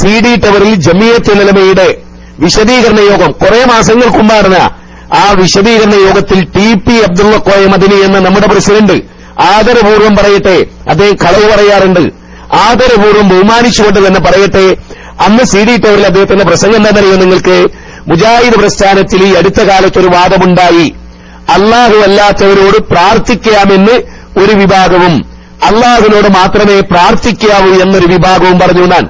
C D ടവറിൽ ജമിയത്ത് നിലമയുടെ വിശദീകരണ യോഗം. കുറെ മാസങ്ങൾക്ക് മുമ്പ് ആ വിശദീകരണ യോഗത്തിൽ ടി പി അബ്ദുള്ള കോയ മദിനി എന്ന നമ്മുടെ പ്രസിഡന്റ് ആദരപൂർവം പറയട്ടെ അദ്ദേഹം കളവ് പറയാറുണ്ട്. ആദരപൂർവം ബഹുമാനിച്ചുകൊണ്ട് തന്നെ പറയട്ടെ അന്ന് സി ഡി ടവറിൽ അദ്ദേഹത്തിന്റെ പ്രസംഗം എന്താണെന്നറിയോ നിങ്ങൾക്ക്? മുജാഹിദ് പ്രസ്ഥാനത്തിൽ ഈ അടുത്ത കാലത്തൊരു വാദമുണ്ടായി. അള്ളാഹു അല്ലാത്തവരോട് പ്രാർത്ഥിക്കാമെന്ന് ഒരു വിഭാഗവും അള്ളാഹുവിനോട് മാത്രമേ പ്രാർത്ഥിക്കാവൂ എന്നൊരു വിഭാഗവും പറഞ്ഞു ഞാൻ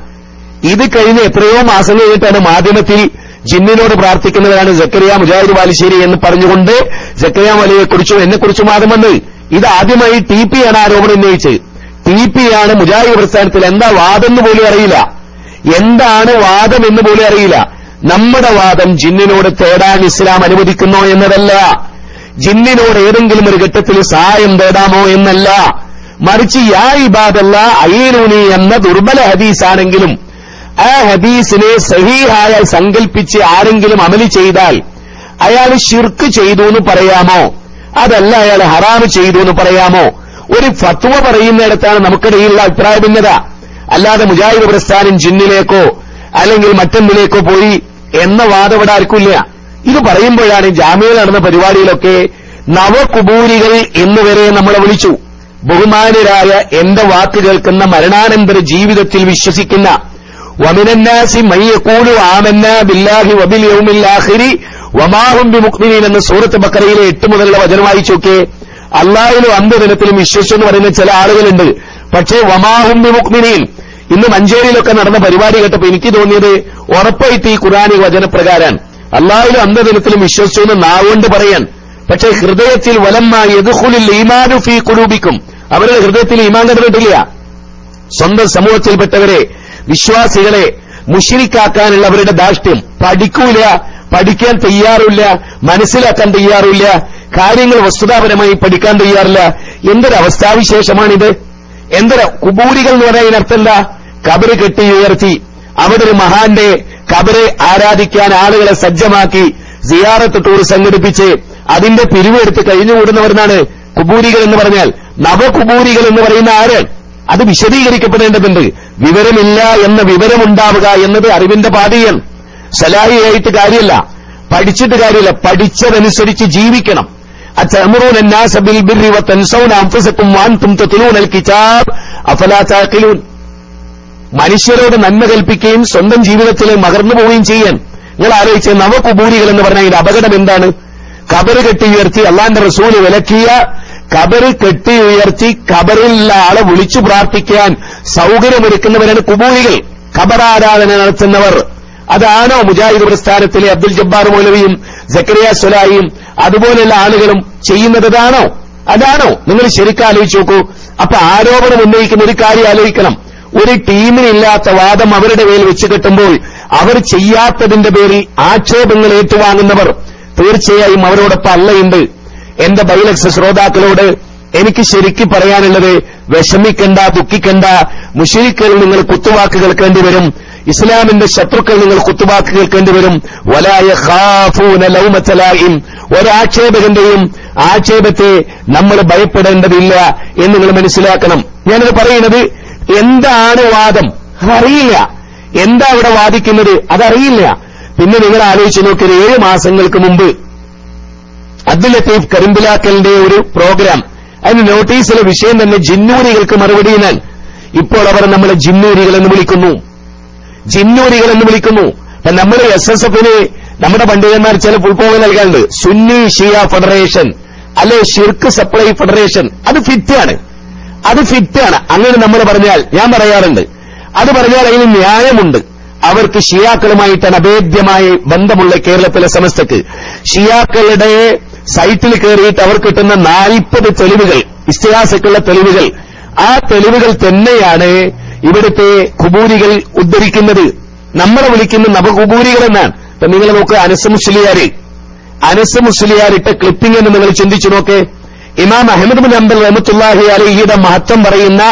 ഇത് കഴിഞ്ഞ് എത്രയോ മാസം കഴിഞ്ഞിട്ടാണ് മാധ്യമത്തിൽ ജിന്നിനോട് പ്രാർത്ഥിക്കുന്നവരാണ് ജക്കരിയ മുജാഹിദ് ബാലുശ്ശേരി എന്ന് പറഞ്ഞുകൊണ്ട് ജക്കരിയ മലയെക്കുറിച്ചും എന്നെക്കുറിച്ചും വാദം വന്ന്. ഇത് ആദ്യമായി ടി പി ആണ് ആരോപണം ഉന്നയിച്ചത് ടി പി ആണ് മുജാഹിദ് പ്രസ്ഥാനത്തിൽ എന്താ വാദം എന്ന് പോലും അറിയില്ല. എന്താണ് വാദം എന്ന് പോലും അറിയില്ല. നമ്മുടെ വാദം ജിന്നിനോട് തേടാൻ ഇസ്ലാം അനുവദിക്കുന്നോ എന്നതല്ല. ജിന്നിനോട് ഏതെങ്കിലും ഒരു ഘട്ടത്തിൽ സഹായം തേടാമോ എന്നല്ല. മറിച്ച് യാ ഇബാദല്ല അയ്യനൂനി എന്ന ദുർബല ഹദീസാണെങ്കിലും ആ ഹദീസിനെ സഹീഹായ സങ്കൽപ്പിച്ച് ആരെങ്കിലും അമലി ചെയ്താൽ അയാൾ ഷിർക്ക് ചെയ്തു എന്ന് പറയാമോ? അതല്ല അയാൾ ഹറാമ് ചെയ്തു എന്ന് പറയാമോ? ഒരു ഫത്വ പറയുന്നിടത്താണ് നമുക്കിടയിലുള്ള അഭിപ്രായ ഭിന്നത. അല്ലാതെ മുജാഹിദ് പ്രസ്ഥാനം ജിന്നിലേക്കോ അല്ലെങ്കിൽ മറ്റൊന്നിലേക്കോ പോയി എന്ന വാദം ഇവിടെ ആർക്കില്ല ഇത് പറയുമ്പോഴാണ് ജാമ്യയിൽ നടന്ന പരിപാടിയിലൊക്കെ നവകുബൂരികൾ എന്നുവരെ നമ്മളെ വിളിച്ചു. ബഹുമാനരായ എന്റെ വാക്ക് കേൾക്കുന്ന മരണാനന്തര ജീവിതത്തിൽ വിശ്വസിക്കുന്ന വമിനന്നാസി മയ്യക്കൂലു ആമന്ന ബില്ലാഹി വബിൽ യൗമിൽ ആഖിരി വമാഹും ബിമുഖ്മിനീൻ എന്ന സൂറത്ത് ബക്കറയിലെ എട്ട് മുതലുള്ള വചനം വായിച്ചോക്കെ അള്ളാഹിലും അന്ത്യദിനത്തിലും വിശ്വസിച്ചെന്ന് പറയുന്ന ചില ആളുകളുണ്ട്. പക്ഷേ വമാഹും ബിമുഖ്മിനീൻ. ഇന്ന് മഞ്ചേരിയിലൊക്കെ നടന്ന പരിപാടി കേട്ടപ്പോൾ എനിക്ക് തോന്നിയത് ഉറപ്പായിട്ട് ഈ ഖുറാനി വചനപ്രകാരം അള്ളാഹിലും അന്ത്യദിനത്തിലും വിശ്വസിച്ചു എന്ന് നാവുകൊണ്ട് പറയാൻ. പക്ഷേ ഹൃദയത്തിൽ വലമായി എതുഹുലിൽ ഈമാനു ഫീ കുലൂബിക്കും അവരുടെ ഹൃദയത്തിൽ ഈമാൻ കണ്ടിട്ടില്ല സ്വന്തം സമൂഹത്തിൽപ്പെട്ടവരെ വിശ്വാസികളെ മുഷിരിക്കാക്കാനുള്ള അവരുടെ പഠിക്കൂല പഠിക്കാൻ തയ്യാറില്ല മനസ്സിലാക്കാൻ തയ്യാറില്ല കാര്യങ്ങൾ വസ്തുതാപരമായി പഠിക്കാൻ തയ്യാറില്ല. എന്തൊരു അവസ്ഥാവിശേഷമാണിത് എന്തൊരു കുബൂരികൾ എന്ന് പറയാൻ അർത്ഥം കബറ് കെട്ടി ഉയർത്തി അവിടെ ഒരു മഹാന്റെ കബറെ ആരാധിക്കാൻ ആളുകളെ സജ്ജമാക്കി സിയാറത്ത് ടൂർ സംഘടിപ്പിച്ച് അതിന്റെ പിരിവെടുത്ത് കഴിഞ്ഞുകൂടുന്നവരെന്നാണ് കുബൂരികൾ എന്ന് പറഞ്ഞാൽ. നവകുബൂരികൾ എന്ന് പറയുന്ന ആര്? അത് വിശദീകരിക്കപ്പെടേണ്ടതുണ്ട്. വിവരമില്ല എന്ന വിവരമുണ്ടാവുക എന്നത് അറിവിന്റെ പാതിയൽ. സലാഹിയായിട്ട് കാര്യമല്ല പഠിച്ചിട്ട് കാര്യമില്ല പഠിച്ചതനുസരിച്ച് ജീവിക്കണം. മനുഷ്യരോട് നന്മ കൽപ്പിക്കുകയും സ്വന്തം ജീവിതത്തിൽ മകർന്നു പോവുകയും ചെയ്യാൻ. നിങ്ങൾ ആലോചിച്ച നവകുബൂരികൾ എന്ന് പറഞ്ഞാൽ അപകടം എന്താണ്? കബറ് കെട്ടി ഉയർത്തി അള്ളാന്റെ റസൂൽ വിലക്കിയ കബറ് കെട്ടി ഉയർത്തി കബറിലുള്ള ആളെ വിളിച്ചു പ്രാർത്ഥിക്കാൻ സൗകര്യമൊരുക്കുന്നവരാണ് കുബൂരികൾ കബറാരാധന നടത്തുന്നവർ. അതാണോ മുജാഹിദ് പ്രസ്ഥാനത്തിലെ അബ്ദുൽ ജബ്ബാർ മൗലവിയും സക്കരിയ സുലായിയും അതുപോലെയുള്ള ആളുകളും ചെയ്യുന്നത് അതാണോ? അതാണോ? നിങ്ങൾ ശരിക്കും ആലോചിച്ച് നോക്കൂ. അപ്പൊ ആരോപണം ഉന്നയിക്കുന്ന ഒരു കാര്യം ആലോചിക്കണം. ഒരു ടീമിനില്ലാത്ത വാദം അവരുടെ പേരിൽ വെച്ച് കെട്ടുമ്പോൾ അവർ ചെയ്യാത്തതിന്റെ പേരിൽ ആക്ഷേപങ്ങൾ ഏറ്റുവാങ്ങുന്നവർ തീർച്ചയായും അവരോടൊപ്പം അല്ലയുണ്ട്. എന്റെ ബൈലക്സ് ശ്രോതാക്കളോട് എനിക്ക് ശരിക്ക് പറയാനുള്ളത് വിഷമിക്കണ്ട ദുഃഖിക്കണ്ട. മുഷിരിക്കൽ നിങ്ങൾ കുത്തുവാക്ക് കേൾക്കേണ്ടി വരും. ഇസ്ലാമിന്റെ ശത്രുക്കൾ നിങ്ങൾ കുത്തുവാക്ക് കേൾക്കേണ്ടി വരും. വലായ ഖാഫൂന ലൗമത്തലായും ഒരാക്ഷേപകന്റെയും ആക്ഷേപത്തെ നമ്മൾ ഭയപ്പെടേണ്ടതില്ല എന്ന് നിങ്ങൾ മനസ്സിലാക്കണം. ഞാനത് പറയുന്നത് എന്താണ് വാദം? അറിയില്ല. എന്താ അവിടെ വാദിക്കുന്നത്? അതറിയില്ല. പിന്നെ നിങ്ങൾ ആലോചിച്ച് നോക്കിയത് ഏഴ് മാസങ്ങൾക്ക് മുമ്പ് അബ്ദുൽ ലത്തീഫ് കരിമ്പിലാക്കലിന്റെ ഒരു പ്രോഗ്രാം. അതിന് നോട്ടീസിലെ വിഷയം തന്നെ ജിന്നൂരികൾക്ക് മറുപടി ഞാൻ ഇപ്പോൾ അവർ നമ്മളെ ജിന്നൂരികൾ എന്ന് വിളിക്കുന്നു. ജിന്നൂരികൾ എന്ന് വിളിക്കുന്നു. നമ്മൾ എസ് എസ് എഫിന് നമ്മുടെ പണ്ഡിതന്മാർ ചില ഫുൾഫോം നൽകാറുണ്ട്. സുന്നി ഷിയ ഫെഡറേഷൻ അല്ലെ ഷിർക്ക് സപ്ലൈ ഫെഡറേഷൻ. അത് ഫിറ്റാണ്. അത് ഫിറ്റാണ്. അങ്ങനെ നമ്മൾ പറഞ്ഞാൽ ഞാൻ പറയാറുണ്ട് അത് പറഞ്ഞാൽ അതിന് ന്യായമുണ്ട്. അവർക്ക് ഷിയാക്കളുമായിട്ടാണ് അഭേദ്യമായ ബന്ധമുള്ള കേരളത്തിലെ സമസ്തക്ക്. ഷിയാക്കളുടെ സൈറ്റിൽ കയറിയിട്ട് അവർ കിട്ടുന്ന നാൽപ്പത് തെളിവുകൾ ഇസ്തിഹാസക്കുള്ള തെളിവുകൾ. ആ തെളിവുകൾ തന്നെയാണ് ഇവിടുത്തെ കുബൂരികൾ ഉദ്ധരിക്കുന്നത്. നമ്മളെ വിളിക്കുന്ന നവകുബൂരികൾ എന്നാണ്. ഇപ്പൊ നിങ്ങൾ നോക്ക് അനസ് മുസ്ലിയാര്. അനസ് മുസ്ലിയാരിട്ട ക്ലിപ്പിംഗ് എന്ന് നിങ്ങൾ ചിന്തിച്ചു നോക്ക്. ഇമാം അഹമ്മദ് ബിൻ അംബൽ റഹമത്തുല്ലാഹി അലഹിയുടെ മഹത്വം പറയുന്ന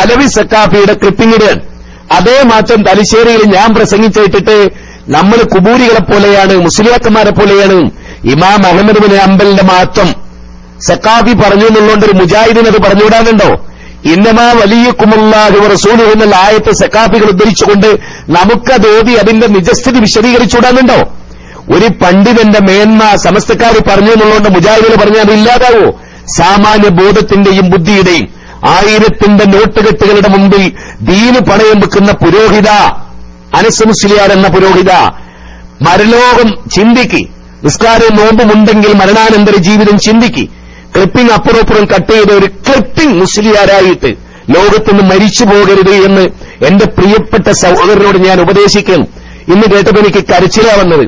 അലവി സക്കാഫിയുടെ ക്ലിപ്പിംഗ് അതേ മാറ്റം തലശ്ശേരിയിൽ ഞാൻ പ്രസംഗിച്ചിട്ടിട്ട് നമ്മൾ കുബൂരികളെ പോലെയാണ് മുസ്ലിയാക്കന്മാരെ പോലെയാണ്. ഇമാം അഹമ്മദ് ബിൻ അമ്പലിന്റെ മഹത്വം സക്കാഫി പറഞ്ഞു എന്നുള്ളതുകൊണ്ട് ഒരു മുജാഹിദിന് അത് പറഞ്ഞുവിടാനുണ്ടോ? ഇന്നമാ വലിയ കുമുല്ലാഹു റസൂലു എന്നുള്ള ആയത്തെ സക്കാഫികൾ ഉദ്ധരിച്ചുകൊണ്ട് നമുക്കത് ഓതി അതിന്റെ നിജസ്ഥിതി വിശദീകരിച്ചുവിടാനുണ്ടോ? ഒരു പണ്ഡിതന്റെ മേന്മ സമസ്തക്കാർ പറഞ്ഞു എന്നുള്ളതുകൊണ്ട് മുജാഹിദിൽ പറഞ്ഞാൽ അത് ഇല്ലാതാവോ? സാമാന്യ ബോധത്തിന്റെയും ബുദ്ധിയുടെയും ആയിരത്തിന്റെ നോട്ടുകെട്ടുകളുടെ മുമ്പിൽ ദീന് പണയം വെക്കുന്ന പുരോഹിത അനസ് മുസ്ലിയാർ എന്ന പുരോഹിത മരലോകം ചിന്തിക്ക്. നിസ്കാരവും നോമ്പുമുണ്ടെങ്കിൽ മരണാനന്തര ജീവിതം ചിന്തിക്കി. ക്ലിപ്പിംഗ് അപ്പുറപ്പുറം കട്ട് ചെയ്ത ഒരു ക്ലിപ്പിംഗ് മുസ്ലിയാരായിട്ട് ലോകത്തുനിന്ന് മരിച്ചു പോകരുത് എന്ന് എന്റെ പ്രിയപ്പെട്ട സഹോദരനോട് ഞാൻ ഉപദേശിക്കുന്നു. ഇന്ന് കേട്ടപ്പോൾ എനിക്ക് കരച്ചിലാ വന്നത്.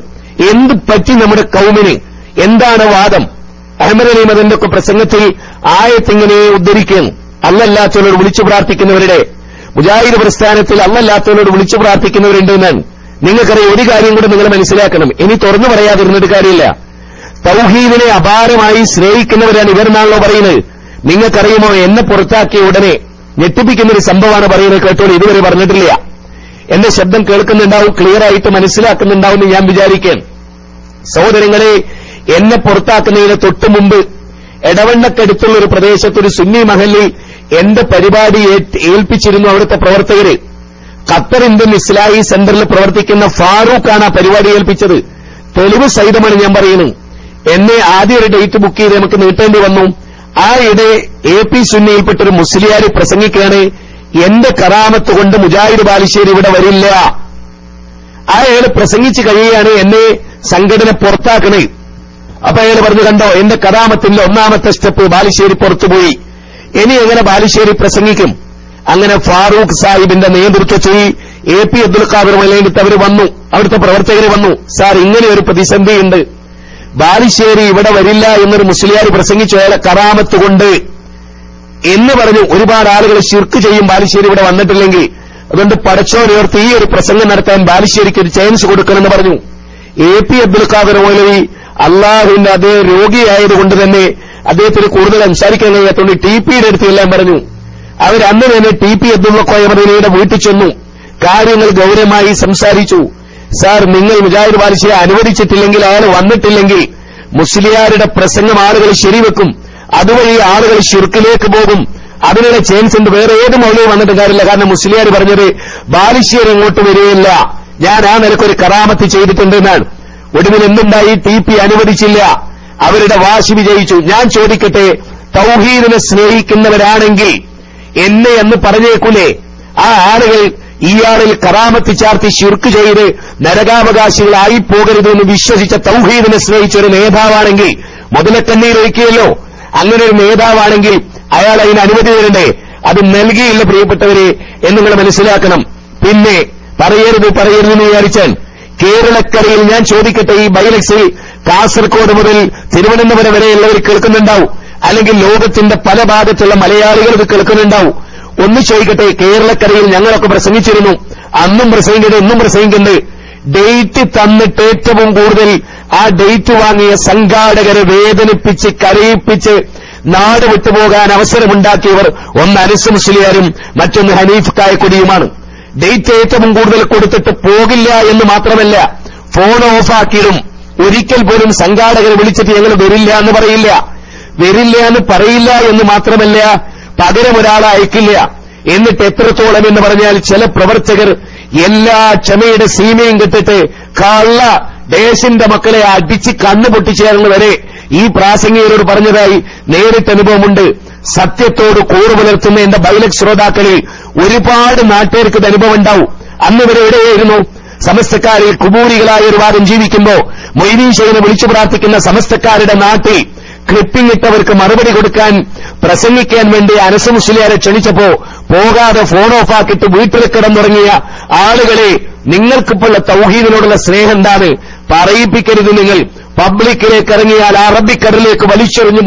എന്ത് പറ്റി നമ്മുടെ കൗമിന്? എന്താണ് വാദം? അഹമ്മദ് അലി ഒക്കെ പ്രസംഗത്തിൽ ആയത്തിങ്ങനെ ഉദ്ധരിക്കുന്നു. അല്ലല്ലാത്തവരോട് വിളിച്ചു പ്രാർത്ഥിക്കുന്നവരുടെ മുജാഹിദ് പ്രസ്ഥാനത്തിൽ അല്ലല്ലാത്തവരോട് വിളിച്ചു പ്രാർത്ഥിക്കുന്നവരുണ്ട് എന്നാണ് നിങ്ങൾക്കറിയാം ഒരു കാര്യം കൂടെ നിങ്ങൾ മനസ്സിലാക്കണം. ഇനി തുറന്നു പറയാതിരുന്നിട്ട് കാര്യമില്ല. തൗഹീദിനെ അപാരമായി സ്നേഹിക്കുന്നവരാണ് ഇവരെന്നാണല്ലോ പറയുന്നത്. നിങ്ങൾക്കറിയുമോ എന്നെ പുറത്താക്കിയ ഉടനെ ഞെട്ടിപ്പിക്കുന്ന ഒരു സംഭവമാണ് പറയുന്നത് കേട്ടോളൂ. ഇതുവരെ പറഞ്ഞിട്ടില്ല. എന്റെ ശബ്ദം കേൾക്കുന്നുണ്ടാവും ക്ലിയർ ആയിട്ട് മനസ്സിലാക്കുന്നുണ്ടാവും എന്ന് ഞാൻ വിചാരിക്കാൻ സഹോദരങ്ങളെ എന്നെ പുറത്താക്കുന്നതിന് തൊട്ടു മുമ്പ് എടവണ്ണക്കടുത്തുള്ള ഒരു പ്രദേശത്ത് ഒരു സുന്നി മഹലിൽ എന്റെ പരിപാടി ഏൽപ്പിച്ചിരുന്നു അവിടുത്തെ പ്രവർത്തകര്. ഖത്തർ ഇന്ത്യൻ ഇസ്ലാഹി സെന്ററിൽ പ്രവർത്തിക്കുന്ന ഫാറൂഖാണ് ആ പരിപാടി ഏൽപ്പിച്ചത്. തെളിവ് സഹിതമാണ് ഞാൻ പറയുന്നത്. എന്നെ ആദ്യം ഒരു ഡേറ്റ് ബുക്ക് ചെയ്ത് നമുക്ക് നീട്ടേണ്ടി വന്നു. ആ ഇടെ എ പി സുന്നിയിൽപ്പെട്ട ഒരു മുസ്ലിയാർ പ്രസംഗിക്കുകയാണ്. എന്റെ കറാമത്ത് കൊണ്ട് മുജാഹിദ് ബാലുശ്ശേരി ഇവിടെ വരില്ല. ആ അയാൾ പ്രസംഗിച്ചു കഴിയുകയാണ് എന്നെ സംഘടന പുറത്താക്കണേ. അപ്പൊ അയാൾ പറഞ്ഞു കണ്ടോ എന്റെ കറാമത്തിന്റെ ഒന്നാമത്തെ സ്റ്റെപ്പ് ബാലുശ്ശേരി പുറത്തുപോയി. ഇനി എങ്ങനെ ബാലുശ്ശേരി പ്രസംഗിക്കും? അങ്ങനെ ഫാറൂഖ് സാഹിബിന്റെ നേതൃത്വത്തിൽ എ പി അബ്ദുൽ ഖാദർ മലയിലത്ത് അവർ വന്നു. അവിടുത്തെ പ്രവർത്തകർ വന്നു. സാർ ഇങ്ങനെ ഒരു പ്രതിസന്ധിയുണ്ട് ബാലുശ്ശേരി ഇവിടെ വരില്ല എന്നൊരു മുസ്ലിയാർ പ്രസംഗിച്ചു കറാമത്ത് കൊണ്ട് എന്ന് പറഞ്ഞു ഒരുപാട് ആളുകൾ ശിർക്ക് ചെയ്യും ബാലുശ്ശേരി ഇവിടെ വന്നിട്ടില്ലെങ്കിൽ. അതുകൊണ്ട് പടച്ചോനോർത്ത് ഈ ഒരു പ്രസംഗം നടത്താൻ ബാലുശ്ശേരിക്ക് ഒരു ചാൻസ് കൊടുക്കണമെന്ന് പറഞ്ഞു. എ പി അബ്ദുൽ ഖാദർ മൗലവി അള്ളാഹുവിന്റെ അതേ രോഗിയായതുകൊണ്ട് തന്നെ അദ്ദേഹത്തിന് കൂടുതൽ സംസാരിക്കാൻ കഴിയാത്തതുകൊണ്ട് ടി പിയുടെ അടുത്ത് എല്ലാം പറഞ്ഞു. അവർ അന്ന് തന്നെ ടി പി അബ്ദുള്ള കോയമറിയുടെ വീട്ടിൽ ചെന്നു. കാര്യങ്ങൾ ഗൌരവമായി സംസാരിച്ചു. സാർ നിങ്ങൾ മുജാഹിദ് ബാലിശയെ അനുവദിച്ചിട്ടില്ലെങ്കിൽ അയാൾ വന്നിട്ടില്ലെങ്കിൽ മുസ്ലിയാരുടെ പ്രസംഗം ആളുകൾ ശരിവെക്കും. അതുവഴി ആളുകൾ ഷിർക്കിലേക്ക് പോകും. അതിനുള്ള ചാൻസ് ഉണ്ട്. വേറെ ഏത് മൗലവും വന്നിട്ട് കാര്യമില്ല. കാരണം മുസ്ലിയാർ പറഞ്ഞത് ബാലിശ്ശേരി ഇങ്ങോട്ട് വരികയില്ല. ഞാൻ ആ നിലക്കൊരു കറാമത്ത് ചെയ്തിട്ടുണ്ട് എന്നാണ്. ഒടുവിൽ എന്തുണ്ടായി? ടി പി അനുവദിച്ചില്ല. അവരുടെ വാശി വിജയിച്ചു. ഞാൻ ചോദിക്കട്ടെ തൗഹീദിനെ സ്നേഹിക്കുന്നവരാണെങ്കിൽ എന്നെ എന്ന് പറഞ്ഞേക്കൂലേ. ആ ആളുകൾ ഈ ഇയാളിൽ കറാമത്ത് ചാർത്തി ശിർക്ക് ചെയ്ത് നരകാവകാശികളായി പോകരുതെന്ന് വിശ്വസിച്ച തൗഹീദിനെ സ്നേഹിച്ച ഒരു നേതാവാണെങ്കിൽ മുതലക്കണ്ണീരൊഴിക്കുകയല്ലോ അങ്ങനെ ഒരു നേതാവാണെങ്കിൽ അയാൾ അതിന് അനുമതി തരണ്ടേ? അത് നൽകിയില്ല പ്രിയപ്പെട്ടവരെ എന്ന് നിങ്ങൾ മനസ്സിലാക്കണം. പിന്നെ പറയരുത് പറയരുത് എന്ന് വിചാരിച്ചാൽ കേരളക്കരയിൽ ഞാൻ ചോദിക്കട്ടെ ഈ ബൈലക്സിൽ കാസർഗോഡ് മുതൽ തിരുവനന്തപുരം വരെയുള്ളവർ കേൾക്കുന്നുണ്ടാവും. അല്ലെങ്കിൽ ലോകത്തിന്റെ പല ഭാഗത്തുള്ള മലയാളികൾ ഇത് കേൾക്കുന്നുണ്ടാവും. ഒന്ന് ചോദിക്കട്ടെ കേരളക്കരയിൽ ഞങ്ങളൊക്കെ പ്രസംഗിച്ചിരുന്നു. അന്നും പ്രസംഗിക്കുന്നത് ഇന്നും പ്രസംഗിക്കുന്നത്. ഡേറ്റ് തന്നിട്ട് ഏറ്റവും കൂടുതൽ ആ ഡേറ്റ് വാങ്ങിയ സംഘാടകരെ വേദനിപ്പിച്ച് കരയിപ്പിച്ച് നാട് വിട്ടുപോകാൻ അവസരമുണ്ടാക്കിയവർ ഒന്ന് അനസ് മുസ്ലിയാരും മറ്റൊന്ന് ഹനീഫ് കായക്കൊടിയുമാണ്. ഡേറ്റ് ഏറ്റവും കൂടുതൽ കൊടുത്തിട്ട് പോകില്ല എന്ന് മാത്രമല്ല ഫോൺ ഓഫാക്കിയിടും ഒരിക്കൽ പോലും സംഘാടകരെ വിളിച്ചിട്ട് ഞങ്ങൾ വരില്ല എന്ന് പറയില്ല. വരില്ല എന്ന് പറയില്ല എന്ന് മാത്രമല്ല പകരം ഒരാളെ അയക്കില്ല. എന്നിട്ട് എത്രത്തോളം എന്ന് പറഞ്ഞാൽ ചില പ്രവർത്തകർ എല്ലാ ക്ഷമയുടെ സീമയും കിട്ടിട്ട് കള്ള ദേശിന്റെ മക്കളെ അടിച്ച് കണ്ണു പൊട്ടിച്ചേർന്ന് വരെ ഈ പ്രാസംഗികരോട് പറഞ്ഞതായി നേരിട്ട് അനുഭവമുണ്ട്. സത്യത്തോട് കൂറു പുലർത്തുന്ന എന്റെ ബൈലക് ശ്രോതാക്കളിൽ ഒരുപാട് നാട്ടുകാർക്ക് ഇത് അനുഭവം ഉണ്ടാവും അന്ന് ഇവരെ എവിടെയായിരുന്നു? സമസ്തക്കാരിൽ കുബൂരികളായ ഒരു വാദം ജീവിക്കുമ്പോ മൊയ്തീൻ ഷെയ്നെ വിളിച്ചു പ്രാർത്ഥിക്കുന്ന സമസ്തക്കാരുടെ നാട്ടിൽ ക്ലിപ്പിംഗ് ഇട്ടവർക്ക് മറുപടി കൊടുക്കാൻ പ്രസംഗിക്കാൻ വേണ്ടി അനസ് മുസ്ലിയാരെ ക്ഷണിച്ചപ്പോ പോകാതെ ഫോൺ ഓഫാക്കിയിട്ട് വീട്ടിൽ കിടന്നുറങ്ങിയ ആളുകളെ നിങ്ങൾക്കിപ്പോഴുള്ള തൗഹീദിനോടുള്ള സ്നേഹം എന്താണ്? പറയിപ്പിക്കരുത് നിങ്ങൾ. പബ്ലിക്കിലേക്ക് ഇറങ്ങിയാൽ അറബിക്കടലിലേക്ക് വലിച്ചെറിഞ്ഞു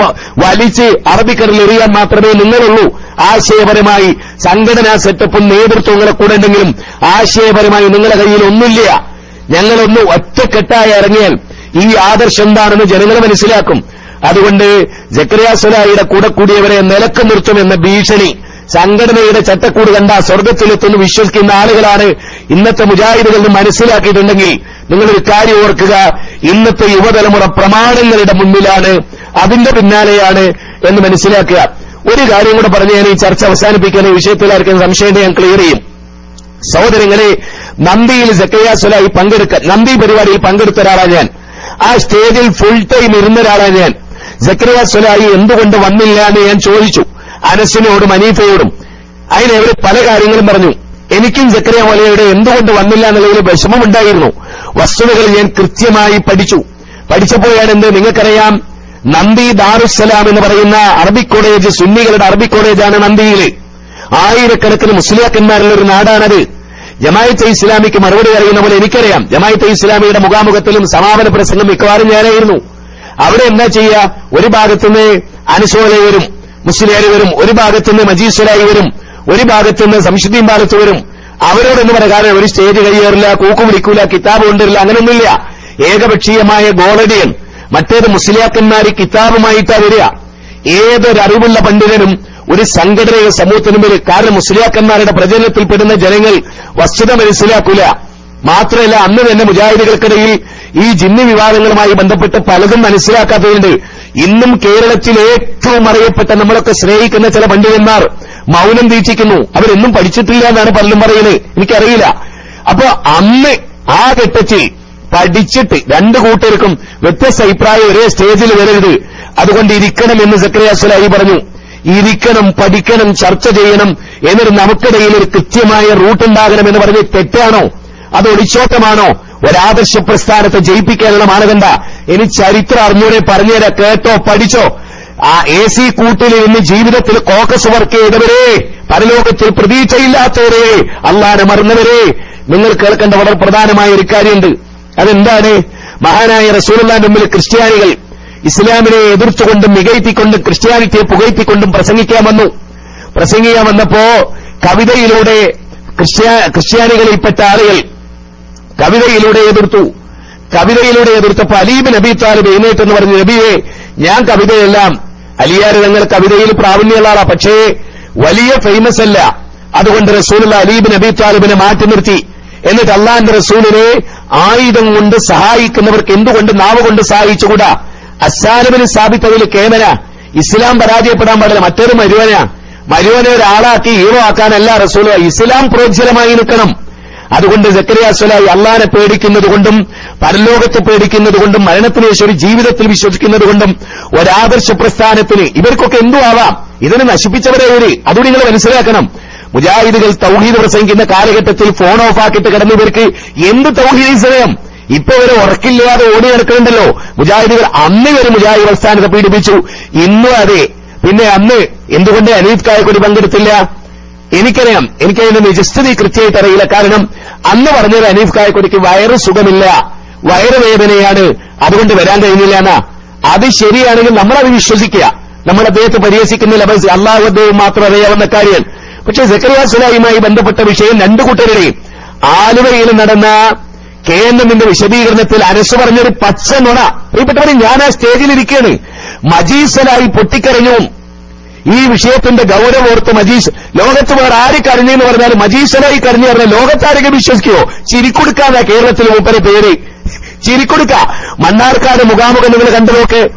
വലിച്ച് അറബിക്കടലിൽ എറിയാൻ മാത്രമേ നിങ്ങളുള്ളൂ. ആശയപരമായി സംഘടനാ സെറ്റപ്പും നേതൃത്വങ്ങളെ കൂടെ ഉണ്ടെങ്കിലും ആശയപരമായി നിങ്ങളുടെ കയ്യിൽ ഒന്നുമില്ല. ഞങ്ങളൊന്ന് ഒറ്റക്കെട്ടായി ഇറങ്ങിയാൽ ഈ ആദർശം എന്താണെന്ന് ജനങ്ങൾ മനസ്സിലാക്കും. അതുകൊണ്ട് ജക്രിയാസുലായിയുടെ കൂടെ കൂടിയവരെ നിലയ്ക്ക് നിർത്തുമെന്ന ഭീഷണി സംഘടനയുടെ ചട്ടക്കൂട് കണ്ട സ്വർഗത്തിലെത്തുന്നു വിശ്വസിക്കുന്ന ആളുകളാണ് ഇന്നത്തെ മുജാഹിദുകൾ മനസ്സിലാക്കിയിട്ടുണ്ടെങ്കിൽ നിങ്ങളൊരു കാര്യം ഓർക്കുക ഇന്നത്തെ യുവതലമുറ പ്രമാണങ്ങളുടെ മുന്നിലാണ് അതിന്റെ പിന്നാലെയാണ് എന്ന് മനസ്സിലാക്കുക. ഒരു കാര്യം കൂടെ പറഞ്ഞു ഞാൻ ഈ ചർച്ച അവസാനിപ്പിക്കാൻ ഈ വിഷയത്തിൽ ആർക്കും സംശയം ഞാൻ ക്ലിയർ ചെയ്യും. സഹോദരങ്ങളെ നന്ദിയിൽ സക്കയ്യാസുലായി പങ്കെടുക്ക നന്ദി പരിപാടിയിൽ പങ്കെടുത്ത ഒരാളാണ് ഞാൻ. ആ സ്റ്റേജിൽ ഫുൾ ടൈം ഇരുന്ന ഒരാളാണ് ഞാൻ. സക്കറിയാസുലായി എന്തുകൊണ്ട് വന്നില്ല എന്ന് ഞാൻ ചോദിച്ചു. അനസിനോടും അനീഫയോടും. അതിന് അവർ പല കാര്യങ്ങളും പറഞ്ഞു. എനിക്കും ജക്രിയ മലയുടെ എന്തുകൊണ്ട് വന്നില്ല എന്നുള്ളതിൽ വിഷമമുണ്ടായിരുന്നു. വസ്തുതകൾ ഞാൻ കൃത്യമായി പഠിച്ചു. പഠിച്ചപ്പോഴാണ് എന്ത് നിങ്ങൾക്കറിയാം? നന്ദി ദാറുസലാം എന്ന് പറയുന്ന അറബി കോളേജ് സുന്നികളുടെ അറബി കോളേജാണ് നന്ദിയിലെ ആയിരക്കണക്കിന് മുസ്ലിയാക്കന്മാരുള്ള ഒരു നാടാണത്. ജമായത്തെ ഇസ്ലാമിക്ക് മറുപടി അറിയുന്ന പോലെ എനിക്കറിയാം. ജമായത്തെ ഇസ്ലാമിയുടെ മുഖാമുഖത്തിലും സമാപന പ്രസംഗം മിക്കവാറും ഞാനായിരുന്നു. അവിടെ എന്താ ചെയ്യുക? ഒരു ഭാഗത്തുനിന്ന് അനുസോല വരും മുസ്ലിയാർ വരും ഒരു ഭാഗത്തുനിന്ന് മജീസ്വലായി വരും ഒരു ഭാഗത്തുനിന്ന് സംശുദ്ധിയും ഭാഗത്ത് വരും. അവരോടൊന്ന് പറയാൻ കാരണം ഒരു സ്റ്റേജ് കയ്യേറില്ല കൂക്കു വിളിക്കൂല കിതാബ് കൊണ്ടിരില്ല അങ്ങനെയൊന്നുമില്ല. ഏകപക്ഷീയമായ ഗോളടിയൻ മറ്റേത് മുസ്ലിയാക്കന്മാര് കിതാബുമായിട്ടാ വരിക. ഏതൊരു അറിവുള്ള പണ്ഡിതനും ഒരു സംഘടനയുടെ സമൂഹത്തിനും വരും കാരണം മുസ്ലിയാക്കന്മാരുടെ പ്രചരണത്തിൽപ്പെടുന്ന ജനങ്ങൾ വസ്തുത മനസ്സിലാക്കൂല. മാത്രമല്ല അന്ന് തന്നെ മുജാഹിദുകൾക്കിടയിൽ ഈ ജിന്ന് വിവാദങ്ങളുമായി ബന്ധപ്പെട്ട് പലതും മനസ്സിലാക്കാത്തതുണ്ട് ഇന്നും കേരളത്തിൽ ഏറ്റവും അറിയപ്പെട്ട നമ്മളൊക്കെ സ്നേഹിക്കുന്ന ചില പണ്ഡിതന്മാർ മൗനം ദീക്ഷിക്കുന്നു അവരൊന്നും പഠിച്ചിട്ടില്ല എന്നാണ് പലരും പറയുന്നത്. എനിക്കറിയില്ല. അപ്പൊ അന്ന് ആ ഘട്ടത്തിൽ പഠിച്ചിട്ട് രണ്ട് കൂട്ടർക്കും വ്യത്യസ്ത അഭിപ്രായം ഒരേ സ്റ്റേജിൽ വരരുത്. അതുകൊണ്ട് ഇരിക്കണം എന്ന് സക്രിയാസുലായി പറഞ്ഞു. ഇരിക്കണം പഠിക്കണം ചർച്ച ചെയ്യണം എന്നൊരു നമുക്കിടയിൽ ഒരു കൃത്യമായ റൂട്ട് ഉണ്ടാകണമെന്ന് പറഞ്ഞ് തെറ്റാണോ? അത് ഒളിച്ചോട്ടമാണോ ഒരാദർശ പ്രസ്ഥാനത്തെ ജയിപ്പിക്കാനുള്ള മാനദണ്ഡ? ഇനി ചരിത്രം അറിഞ്ഞൂടെ പറഞ്ഞുതരാ കേട്ടോ പഠിച്ചോ. ആ എ സി കൂട്ടിലിരുന്ന് ജീവിതത്തിൽ കോക്കസ് വർക്ക് ചെയ്തവരെ പരലോകത്തിൽ പ്രതീക്ഷയില്ലാത്തവരെ അള്ളാനെ മറന്നവരെ നിങ്ങൾ കേൾക്കേണ്ട വളരെ പ്രധാനമായ ഒരു കാര്യമുണ്ട്. അതെന്താണ്? മഹാനായ റസൂലുള്ളാന്റെ മുമ്പിൽ ക്രിസ്ത്യാനികൾ ഇസ്ലാമിനെ എതിർത്തുകൊണ്ടും മികഴ്ത്തിക്കൊണ്ടും ക്രിസ്ത്യാനിറ്റിയെ പുകഴ്ത്തിക്കൊണ്ടും പ്രസംഗിക്കാൻ വന്നു. പ്രസംഗിക്കാൻ വന്നപ്പോ കവിതയിലൂടെ ക്രിസ്ത്യാ ക്രിസ്ത്യാനികളിൽപ്പെട്ട ആളുകൾ കവിതയിലൂടെ എതിർത്തു. കവിതയിലൂടെ എതിർത്തപ്പോ അലീബ് നബി താലിബ് എഴുന്നേറ്റെന്ന് പറഞ്ഞു നബിയെ ഞാൻ കവിതയെല്ലാം. അലിയാർ ഞങ്ങൾ കവിതയിൽ പ്രാവീണ്യമുള്ള പക്ഷേ വലിയ ഫേമസ് അല്ല. അതുകൊണ്ട് റസൂലുള്ള അലീബ് നബി താലിബിനെ മാറ്റി നിർത്തി. എന്നിട്ട് അള്ളാന്റെ റസൂലിനെ ആയുധം കൊണ്ട് സഹായിക്കുന്നവർക്ക് എന്തുകൊണ്ട് നാവ് കൊണ്ട് സഹായിച്ചുകൂടാ? അസാലിബിന് സ്ഥാപിത്തതിൽ കേമന. ഇസ്ലാം പരാജയപ്പെടാൻ പാടില്ല. മറ്റൊരു മരുവന. മരുവനെ ഒരാളാക്കി ഹീറോ ആക്കാനല്ല റസൂൽ ഇസ്ലാം പ്രോജ്വലമായി നിൽക്കണം. അതുകൊണ്ട് സക്കരിയാസ്വലായി അള്ളാനെ പേടിക്കുന്നത് കൊണ്ടും പരലോകത്തെ പേടിക്കുന്നതുകൊണ്ടും മരണത്തിന് ശേഷം ഒരു ജീവിതത്തിൽ വിശ്വസിക്കുന്നതുകൊണ്ടും ഒരാദർശ പ്രസ്ഥാനത്തിന് ഇവർക്കൊക്കെ എന്തു ആവാം? ഇതിനെ നശിപ്പിച്ചവരെ ഒരു. അതുകൊണ്ട് നിങ്ങൾ മനസ്സിലാക്കണം. മുജാഹിദുകൾ തൗഹീദ് പ്രസംഗിക്കുന്ന കാലഘട്ടത്തിൽ ഫോൺ ഓഫ് ആക്കിയിട്ട് കിടന്നവർക്ക് എന്ത് തൗഹീദ് സമയം ഇപ്പൊ ഇവരെ ഉറക്കില്ലാതെ ഓടി നടക്കുന്നുണ്ടല്ലോ. മുജാഹിദുകൾ അന്ന് ഇവർ മുജാഹിദ് പ്രസ്ഥാനത്തെ പീഡിപ്പിച്ചു. ഇന്നും അതെ. പിന്നെ അന്ന് എന്തുകൊണ്ട് അനീത് കായക്കൊടി പങ്കെടുത്തില്ല? എനിക്കറിയാം. എനിക്കതിന്റെ നിജസ്ഥിതി കൃത്യമായിട്ട് അറിയില്ല. കാരണം അന്ന് പറഞ്ഞത് അനീഫ് കായക്കൊടിക്ക് വയറ് സുഖമില്ല. വയറുവേദനയാണ് അതുകൊണ്ട് വരാൻ കഴിഞ്ഞില്ല എന്നാ. അത് ശരിയാണെങ്കിൽ നമ്മളത് വിശ്വസിക്കുക. നമ്മൾ അദ്ദേഹത്തെ പരിഹസിക്കുന്നില്ല അള്ളാഹു അദ്ദേഹം മാത്രം അറിയാവുന്ന കാര്യം. പക്ഷേ സക്കറിയ സുലായിയുമായി ബന്ധപ്പെട്ട വിഷയം രണ്ടു കൂട്ടരുടെയും. ആലുവയിൽ നടന്ന കെ എൻ എമ്മിന്റെ വിശദീകരണത്തിൽ അനസ് പറഞ്ഞൊരു പച്ച നുണ. പ്രിയപ്പെട്ടവരെ ഞാൻ ആ സ്റ്റേജിലിരിക്കുകയാണ് മജീസലായി പൊട്ടിക്കരഞ്ഞു. ഈ വിഷയത്തിന്റെ ഗൗരവോർത്ത് മജീസ് ലോകത്ത് വേറെ ആര് കരഞ്ഞെന്ന് പറഞ്ഞാൽ മജീസനായി കരഞ്ഞു പറഞ്ഞാൽ ലോകത്താരൊക്കെ വിശ്വസിക്കുവോ? ചിരിക്കൊടുക്കാതാ കേരളത്തിൽ മൂപ്പരെ പേര്. ചിരിക്കൊടുക്ക. മണ്ണാർക്കാട് മുഖാമുഖം നിങ്ങൾ കണ്ടുനോക്ക്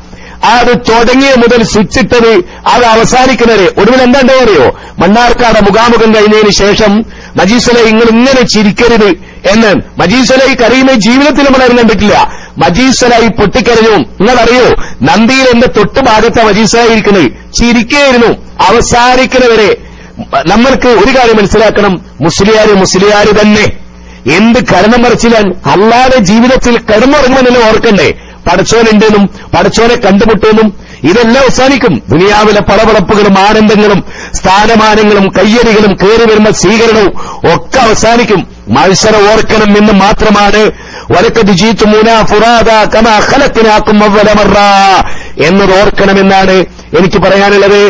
അത് തുടങ്ങിയ മുതൽ സ്വിച്ചിട്ടത് അത് അവസാനിക്കുന്നവരെ ഒടുവിൽ എന്താണ്ടോ അറിയോ? മണ്ണാർക്കാട് മുഖാമുഖം കഴിഞ്ഞതിന് ശേഷം മജീസലെ നിങ്ങൾ ഇങ്ങനെ ചിരിക്കരുത് എന്ന്. മജീസലായി കരയുന്ന ജീവിതത്തിൽ നമ്മൾ കണ്ടിട്ടില്ല. മജീസലായി പൊട്ടിക്കരഞ്ഞു. നിങ്ങളറിയോ നന്ദിയിൽ എന്റെ തൊട്ട് ഭാഗത്തെ മജീസലായി ഇരിക്കുന്നത് ചിരിക്കായിരുന്നു. അവസാനിക്കുന്നവരെ നമ്മൾക്ക് ഒരു കാര്യം മനസ്സിലാക്കണം. മുസ്ലിയാര് മുസ്ലിയാര് തന്നെ. എന്ത് കരണം മറിച്ചില്ലാൻ അല്ലാതെ ജീവിതത്തിൽ കിടന്നുറങ്ങുമെന്നല്ലേ ഓർക്കണ്ടേ? പടച്ചോനുണ്ടെന്നും പടച്ചോനെ കണ്ടുമുട്ടുമെന്നും ഇതെല്ലാം അവസാനിക്കും. ദുനിയാവിലെ പളവളപ്പുകളും ആനന്ദങ്ങളും സ്ഥാനമാനങ്ങളും കയ്യടികളും കയറി വരുന്ന സ്വീകരണവും ഒക്കെ അവസാനിക്കും. മത്സരം ഓർക്കണം എന്ന് മാത്രമാണ് വലക്കത് فرادا كما ഫുറാദ കമ ഖലത്തിനാക്കും എന്നത് ഓർക്കണമെന്നാണ് എനിക്ക് പറയാനുള്ളത്.